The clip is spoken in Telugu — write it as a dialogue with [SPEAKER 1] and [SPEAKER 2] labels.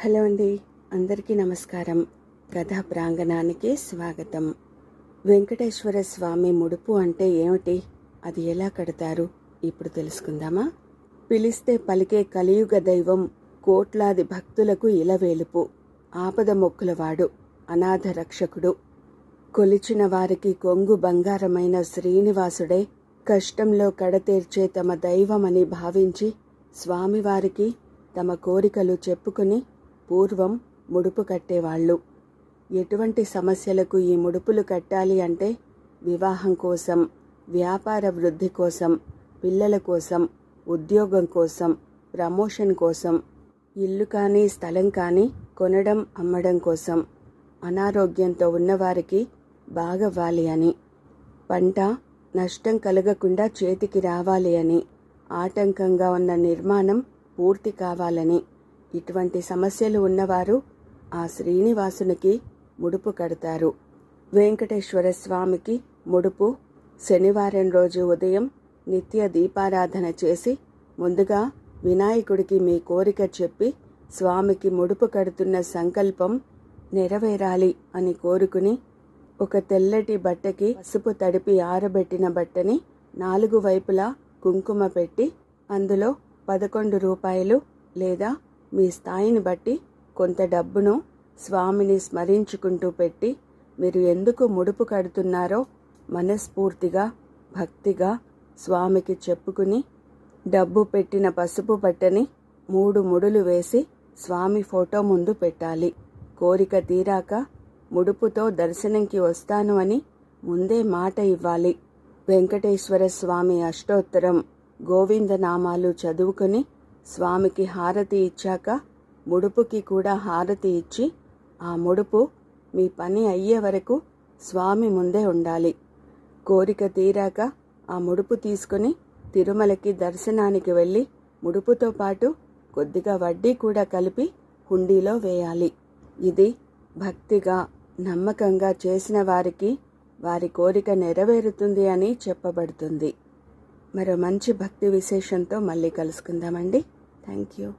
[SPEAKER 1] హలో అండి. అందరికీ నమస్కారం. కథా ప్రాంగణానికి స్వాగతం. వెంకటేశ్వర స్వామి ముడుపు అంటే ఏమిటి? అది ఎలా కడతారు? ఇప్పుడు తెలుసుకుందామా? పిలిస్తే పలికే కలియుగ దైవం కోట్లాది భక్తులకు ఇలవేలుపు ఆపద మొక్కులవాడు అనాథ రక్షకుడు. కొలిచిన వారికి కొంగు బంగారమైన శ్రీనివాసుడే కష్టంలో కడతీర్చే తమ దైవమని భావించి స్వామివారికి తమ కోరికలు చెప్పుకుని పూర్వం ముడుపు కట్టేవాళ్ళు. ఎటువంటి సమస్యలకు ఈ ముడుపులు కట్టాలి అంటే వివాహం కోసం వ్యాపార వృద్ధి కోసం పిల్లల కోసం ఉద్యోగం కోసం ప్రమోషన్ కోసం ఇల్లు కానీ స్థలం కానీ కొనడం అమ్మడం కోసం అనారోగ్యంతో ఉన్నవారికి బాగవ్వాలి అని పంట నష్టం కలగకుండా చేతికి రావాలి అని ఆటంకంగా ఉన్న నిర్మాణం పూర్తి కావాలని ఇటువంటి సమస్యలు ఉన్నవారు ఆ శ్రీనివాసునికి ముడుపు కడతారు. వెంకటేశ్వర స్వామికి ముడుపు శనివారం రోజు ఉదయం నిత్య దీపారాధన చేసి ముందుగా వినాయకుడికి మీ కోరిక చెప్పి స్వామికి ముడుపు కడుతున్న సంకల్పం నెరవేరాలి అని కోరుకుని ఒక తెల్లటి బట్టకి పసుపు తడిపి ఆరబెట్టిన బట్టని నాలుగు వైపులా కుంకుమ పెట్టి అందులో పదకొండు రూపాయలు లేదా మీ స్థాయిని బట్టి కొంత డబ్బును స్వామిని స్మరించుకుంటూ పెట్టి మీరు ఎందుకు ముడుపు కడుతున్నారో మనస్ఫూర్తిగా భక్తిగా స్వామికి చెప్పుకుని డబ్బు పెట్టిన పసుపు బట్టని మూడు ముడులు వేసి స్వామి ఫోటో ముందు పెట్టాలి. కోరిక తీరాక ముడుపుతో దర్శనంకి వస్తాను అని ముందే మాట ఇవ్వాలి. వెంకటేశ్వర స్వామి అష్టోత్తరం గోవిందనామాలు చదువుకుని స్వామికి హారతి ఇచ్చాక ముడుపుకి కూడా హారతి ఇచ్చి ఆ ముడుపు మీ పని అయ్యే వరకు స్వామి ముందే ఉండాలి. కోరిక తీరాక ఆ ముడుపు తీసుకుని తిరుమలకి దర్శనానికి వెళ్ళి ముడుపుతో పాటు కొద్దిగా వడ్డీ కూడా కలిపి హుండీలో వేయాలి. ఇది భక్తిగా నమ్మకంగా చేసిన వారికి వారి కోరిక నెరవేరుతుంది అని చెప్పబడుతుంది. మరో మంచి భక్తి విశేషంతో మళ్ళీ కలుసుకుందామండి. Thank you.